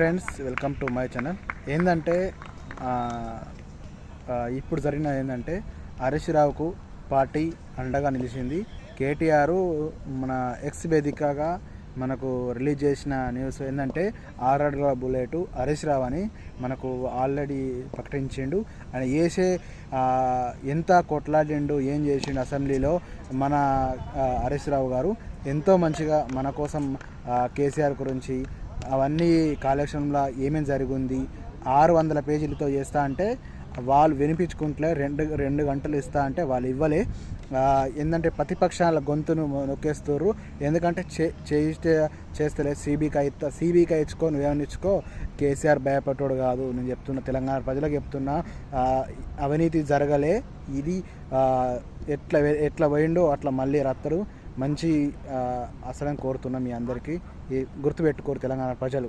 Friends welcome to my channel. ఏంటంటే ఇప్పుడు జరిగిన ఏంటంటే హరీష్ రావుకు పార్టీ అండగా నిలిచింది. కేటీఆర్ మన ఎక్స్ వేదికగా మనకు రిలీజ్ చేసిన న్యూస్ ఏంటంటే ఆర్ఆర్ బుల్లెట్ హరీష్ రావు అని మనకు ఆల్రెడీ ప్రకటించిండు. ఆయన చేసే ఎంత కొట్లాడిండు ఏం చేసిండు అసెంబ్లీలో మన హరీష్ రావు గారు ఎంతో మంచిగా మన కోసం కేసీఆర్ గురించి అవన్నీ కాలక్షణంలో ఏమేమి జరిగింది? ఆరు వందల పేజీలతో చేస్తా అంటే వాళ్ళు వినిపించుకుంటలే రెండు రెండు గంటలు ఇస్తా అంటే వాళ్ళు ఇవ్వలే. ఏంటంటే ప్రతిపక్షాల గొంతును నొక్కేస్తారు ఎందుకంటే చే చేయిస్తే చేస్తలే సీబీకి ఇస్తా సీబీకి ఇచ్చుకో నువ్వేమని ఇచ్చుకో. కేసీఆర్ భయపడోడు కాదు. నేను చెప్తున్నా తెలంగాణ ప్రజలకు చెప్తున్నా. అవినీతి జరగలే. ఇది ఎట్లా ఎట్లా పోయిండో అట్లా మళ్ళీ రత్తరు. మంచి అసలం కోరుతున్నాం మీ అందరికీ ఈ గుర్తుపెట్టుకోరు తెలంగాణ ప్రజలు.